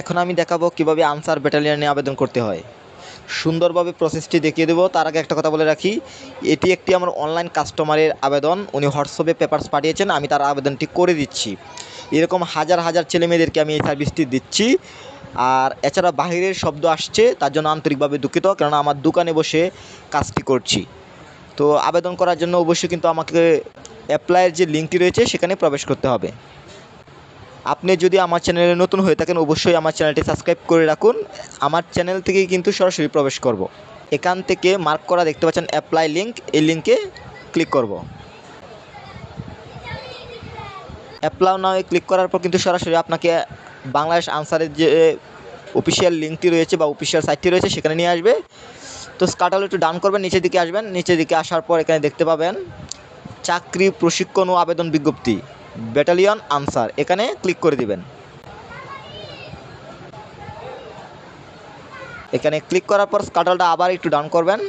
এখন আমি দেখাবো কীভাবে আনসার ব্যাটালিয়নে আবেদন করতে হয়। সুন্দরভাবে প্রসেসটি দেখিয়ে দেবো। তার আগে একটা কথা বলে রাখি, এটি একটি আমার অনলাইন কাস্টমারের আবেদন। উনি হোয়াটসঅ্যাপে পেপারস পাঠিয়েছেন, আমি তার আবেদনটি করে দিচ্ছি। এরকম হাজার হাজার ছেলেমেয়েদেরকে আমি এই সার্ভিসটি দিচ্ছি। আর এছাড়া বাহিরের শব্দ আসছে, তার জন্য আন্তরিকভাবে দুঃখিত, কেননা আমার দোকানে বসে কাজটি করছি। তো আবেদন করার জন্য অবশ্যই কিন্তু আমাকে অ্যাপ্লাইয়ের যে লিঙ্কটি রয়েছে, সেখানে প্রবেশ করতে হবে। আপনি যদি আমার চ্যানেলে নতুন হয়ে থাকেন, অবশ্যই আমার চ্যানেলটি সাবস্ক্রাইব করে রাখুন আমার চ্যানেল থেকেই কিন্তু সরাসরি প্রবেশ করব। এখান থেকে মার্ক করা দেখতে পাচ্ছেন অ্যাপ্লাই লিঙ্ক এই লিঙ্কে ক্লিক করব। অ্যাপ্লাউ নাও ক্লিক করার পর কিন্তু সরাসরি আপনাকে বাংলাদেশ আনসারের যে অফিসিয়াল লিঙ্কটি রয়েছে বা অফিসিয়াল সাইটটি রয়েছে, সেখানে নিয়ে আসবে তো স্কাটাল একটু ডান করবেন, নিচের দিকে আসবেন নিচের দিকে আসার পর এখানে দেখতে পাবেন চাকরি প্রশিক্ষণ ও আবেদন বিজ্ঞপ্তি ব্যাটালিয়ন আনসার, এখানে ক্লিক করে দিবেন। এখানে ক্লিক করার পর স্কাটালটা আবার একটু ডাউন করবেন।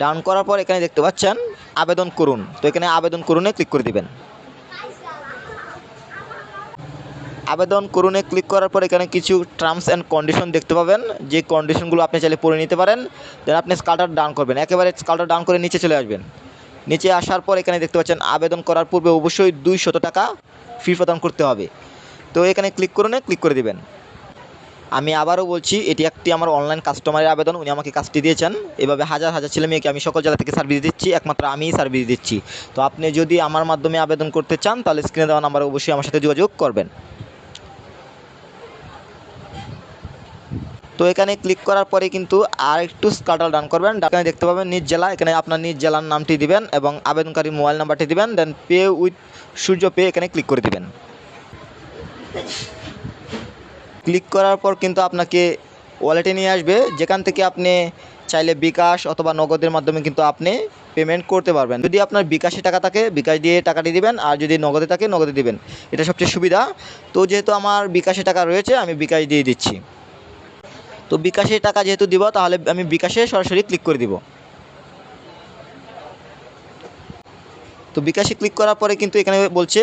ডাউন করার পর এখানে দেখতে পাচ্ছেন, আবেদন করুন। তো এখানে আবেদন করুনে ক্লিক করে দিবেন। আবেদন করুনে ক্লিক করার পর এখানে কিছু টার্মস অ্যান্ড কন্ডিশন দেখতে পাবেন। যে কন্ডিশনগুলো আপনি চাইলে পড়ে নিতে পারেন। দেন আপনি স্কালটার ডাউন করবেন। একেবারে স্কালটার ডাউন করে নিচে চলে আসবেন। নিচে আসার পর এখানে দেখতে পাচ্ছেন আবেদন করার পূর্বে অবশ্যই দুইশত টাকা ফি প্রদান করতে হবে। তো এখানে ক্লিক করুনে ক্লিক করে দিবেন। আমি আবারও বলছি, এটি একটি আমার অনলাইন কাস্টমারের আবেদন, উনি আমাকে কাজটি দিয়েছেন। এভাবে হাজার হাজার ছেলে মেয়েকে আমি সকল জায়গা থেকে সার্ভিস দিচ্ছি, একমাত্র আমিই সার্ভিস দিচ্ছি। তো আপনি যদি আমার মাধ্যমে আবেদন করতে চান, তাহলে স্ক্রিনে দেওয়া নাম্বারে অবশ্যই আমার সাথে যোগাযোগ করবেন। তো এখানে ক্লিক করার পরে কিন্তু আর একটু স্কাটাল ডান করবেন এখানে দেখতে পাবেন নিজ জেলা। এখানে আপনার নিজ জেলার নামটি দিবেন এবং আবেদনকারী মোবাইল নাম্বারটি দিবেন। Then pay with Surjo pay এখানে ক্লিক করে দিবেন। ক্লিক করার পর কিন্তু আপনাকে ওয়ালেটে নিয়ে আসবে। যেখান থেকে আপনি চাইলে বিকাশ অথবা নগদের মাধ্যমে কিন্তু আপনি পেমেন্ট করতে পারবেন। যদি আপনার বিকাশে টাকা থাকে, বিকাশ দিয়ে টাকাটি দিবেন। আর যদি নগদে থাকে, নগদে দিবেন। এটা সবচেয়ে সুবিধা। তো যেহেতু আমার বিকাশে টাকা রয়েছে, আমি বিকাশ দিয়ে দিচ্ছি। তো বিকাশে টাকা যেহেতু দিব, তাহলে আমি বিকাশে সরাসরি ক্লিক করে দিব। তো বিকাশে ক্লিক করার পরে কিন্তু এখানে বলছে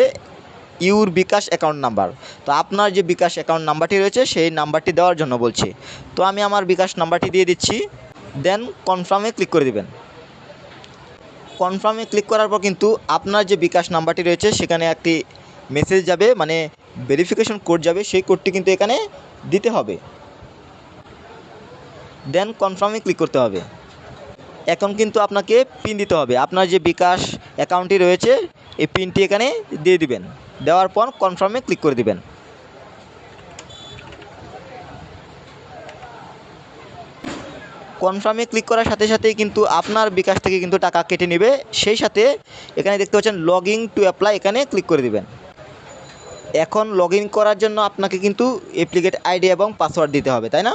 ইউর বিকাশ অ্যাকাউন্ট নাম্বার তো আপনার যে বিকাশ অ্যাকাউন্ট নাম্বারটি রয়েছে, সেই নাম্বারটি দেওয়ার জন্য বলছে। তো আমি আমার বিকাশ নাম্বারটি দিয়ে দিচ্ছি দেন কনফার্মে ক্লিক করে দিবেন। কনফার্মে ক্লিক করার পর কিন্তু আপনার যে বিকাশ নাম্বারটি রয়েছে, সেখানে একটি মেসেজ যাবে মানে ভেরিফিকেশন কোড যাবে, সেই কোডটি কিন্তু এখানে দিতে হবে। দেন কনফার্মে ক্লিক করতে হবে। এখন কিন্তু আপনাকে পিন দিতে হবে। আপনার যে বিকাশ অ্যাকাউন্টটি রয়েছে, এই পিনটি এখানে দিয়ে দিবেন। দেওয়ার পর কনফার্মে ক্লিক করে দিবেন। কনফার্মে ক্লিক করার সাথে সাথেই কিন্তু আপনার বিকাশ থেকে কিন্তু টাকা কেটে নেবে। সেই সাথে এখানে দেখতে পাচ্ছেন লগ ইন টু অ্যাপ্লাই এখানে ক্লিক করে দিবেন। এখন লগ করার জন্য আপনাকে কিন্তু অ্যাপ্লিকেট আইডি এবং পাসওয়ার্ড দিতে হবে, তাই না?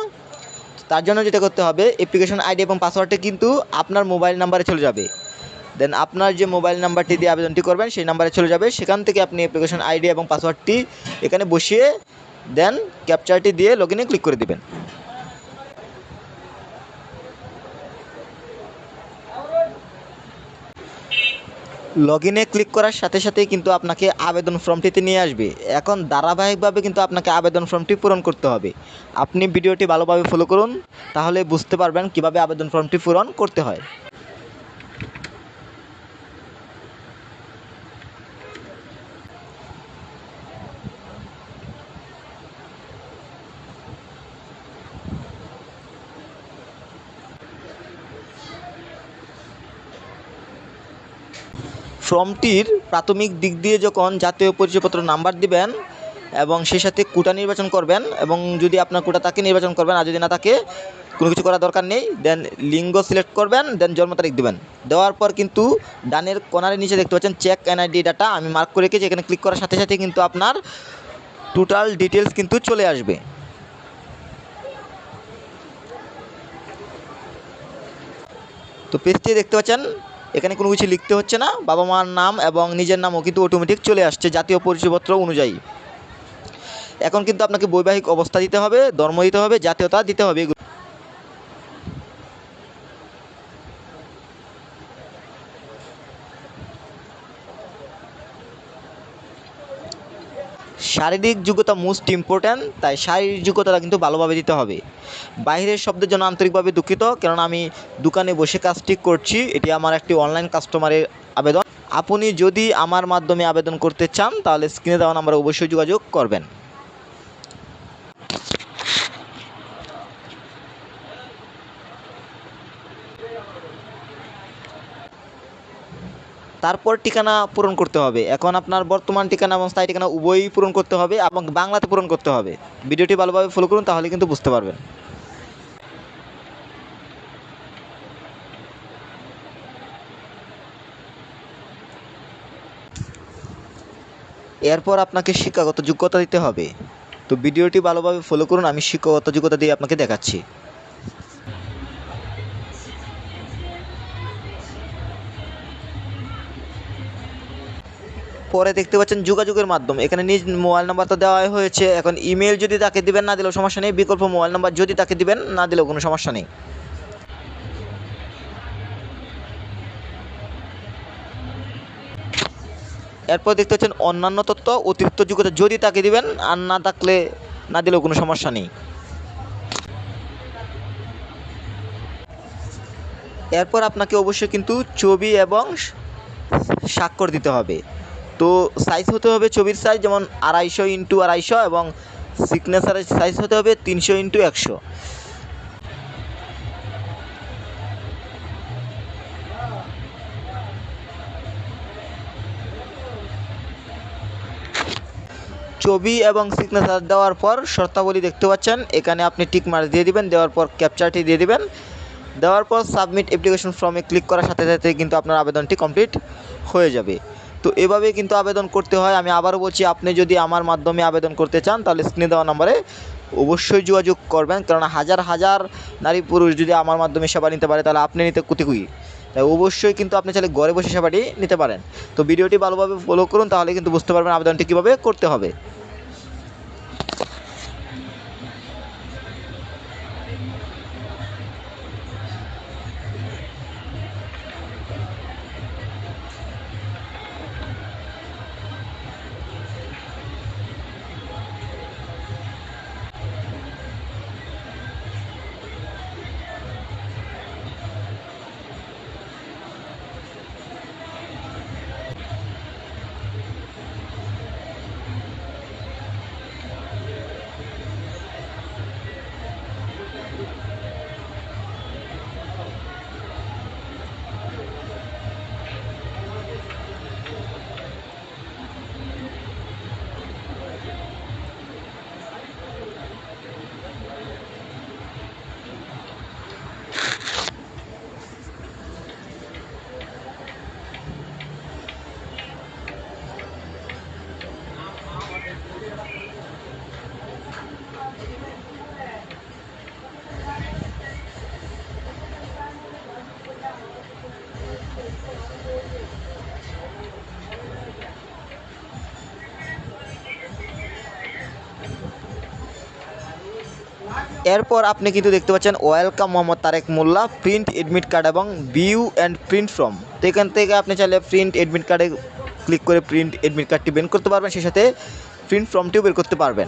তার জন্য যেটা করতে হবে অ্যাপ্লিকেশন আইডি এবং পাসওয়ার্ডটি কিন্তু আপনার মোবাইল নাম্বারে চলে যাবে। দেন আপনার যে মোবাইল নাম্বারটি দিয়ে আবেদনটি করবেন, সেই নাম্বারে চলে যাবে। সেখান থেকে আপনি অ্যাপ্লিকেশন আইডি এবং পাসওয়ার্ডটি এখানে বসিয়ে দেন ক্যাপচারটি দিয়ে লগ ক্লিক করে দিবেন। লগ ইনে ক্লিক করার সাথে সাথেই কিন্তু আপনাকে আবেদন ফর্মটিতে নিয়ে আসবে। এখন ধারাবাহিকভাবে কিন্তু আপনাকে আবেদন ফর্মটি পূরণ করতে হবে। আপনি ভিডিওটি ভালোভাবে ফলো করুন, তাহলে বুঝতে পারবেন কীভাবে আবেদন ফর্মটি পূরণ করতে হয়। ফর্মটির প্রাথমিক দিক দিয়ে যখন জাতীয় পরিচয়পত্র নাম্বার দিবেন এবং সেই সাথে কোটা নির্বাচন করবেন এবং যদি আপনার কোটা তাকে নির্বাচন করবেন আর যদি না তাকে, কোনো কিছু করার দরকার নেই দেন লিঙ্গ সিলেক্ট করবেন দেন জন্ম তারিখ দেবেন। দেওয়ার পর কিন্তু ডানের কোনারের নিচে দেখতে পাচ্ছেন চেক এনআইডি ডাটা আমি মার্ক করে রেখেছি, এখানে ক্লিক করার সাথে সাথে কিন্তু আপনার টোটাল ডিটেলস কিন্তু চলে আসবে। তো পেজটি দেখতে পাচ্ছেন এখানে কোনো কিছু লিখতে হচ্ছে না। বাবা মার নাম এবং নিজের নামও কিন্তু অটোমেটিক চলে আসছে জাতীয় পরিচয়পত্র অনুযায়ী। এখন কিন্তু আপনাকে বৈবাহিক অবস্থা দিতে হবে, ধর্ম দিতে হবে, জাতীয়তা দিতে হবে শারীরিক যোগ্যতা মোস্ট ইম্পর্ট্যান্ট তাই শারীরিক যোগ্যতাটা কিন্তু ভালোভাবে দিতে হবে। বাইরের শব্দের জন্য আন্তরিকভাবে দুঃখিত, কেননা আমি দোকানে বসে কাজটি করছি, এটি আমার একটি অনলাইন কাস্টমারের আবেদন। আপনি যদি আমার মাধ্যমে আবেদন করতে চান, তাহলে স্ক্রিনে দেওয়া নাম্বারে অবশ্যই যোগাযোগ করবেন। তারপর ঠিকানা পূরণ করতে হবে। এখন আপনার বর্তমান ঠিকানা এবং স্থায়ী ঠিকানা উভয়ই পূরণ করতে হবে এবং বাংলাতে পূরণ করতে হবে। ভিডিওটি ভালোভাবে ফলো করুন, তাহলে কিন্তু বুঝতে পারবেন। এরপর আপনাকে শিক্ষাগত যোগ্যতা দিতে হবে। তো ভিডিওটি ভালোভাবে ফলো করুন, আমি শিক্ষাগত যোগ্যতা দিয়ে আপনাকে দেখাচ্ছি। পরে দেখতে পাচ্ছেন যোগাযোগের মাধ্যম। এখানে নিজ মোবাইল নাম্বার তো দেওয়া হয়েছে। এখন ইমেল যদি তাকে দিবেন, না দিলেও সমস্যা নেই। বিকল্প মোবাইল নাম্বার যদি তাকে দিবেন, না দিলেও কোনো সমস্যা নেই। এরপর দেখতে পাচ্ছেন অন্যান্য তথ্য, অতিরিক্ত যোগ্যতা যদি তাকে দিবেন, আর না থাকলে না দিলেও কোনো সমস্যা নেই। এরপর আপনাকে অবশ্যই কিন্তু ছবি এবং স্বাক্ষর দিতে হবে। তো সাইজ হতে হবে ছবির সাইজ যেমন আড়াইশো ইন্টু আড়াইশো এবং সিগনেচারের সাইজ হতে হবে তিনশো ইন্টু একশো। ছবি এবং সিগনেচার দেওয়ার পর শর্তাবলী দেখতে পাচ্ছেন। এখানে আপনি টিক মার্ক দিয়ে দিবেন, দেওয়ার পর ক্যাপচারটি দিয়ে দিবেন। দেওয়ার পর সাবমিট অ্যাপ্লিকেশন ফর্মে ক্লিক করার সাথে সাথে কিন্তু আপনার আবেদনটি কমপ্লিট হয়ে যাবে। তো এভাবে কিন্তু আবেদন করতে হয়। আমি আবারও বলছি, আপনি যদি আমার মাধ্যমে আবেদন করতে চান, তাহলে স্ক্রিনে দেওয়া নম্বরে অবশ্যই যোগাযোগ করবেন। কারণ হাজার হাজার নারী পুরুষ যদি আমার মাধ্যমে সেবা নিতে পারে, তাহলে আপনি নিতে কুতিকুই। তাই অবশ্যই কিন্তু আপনি চাইলে ঘরে বসে সেবাটি নিতে পারেন। তো ভিডিওটি ভালোভাবে ফলো করুন, তাহলে কিন্তু বুঝতে পারবেন আবেদনটি কীভাবে করতে হবে। এরপর আপনি কিন্তু দেখতে পাচ্ছেন welcome Mohammad Tarek Molla print admit card এবং বিউ অ্যান্ড প্রিন্ট ফর্ম তো এখান থেকে আপনি চাইলে প্রিন্ট এডমিট কার্ডে ক্লিক করে প্রিন্ট এডমিট কার্ডটি বের করতে পারবেন, সেই সাথে প্রিন্ট ফর্মটিও বের করতে পারবেন।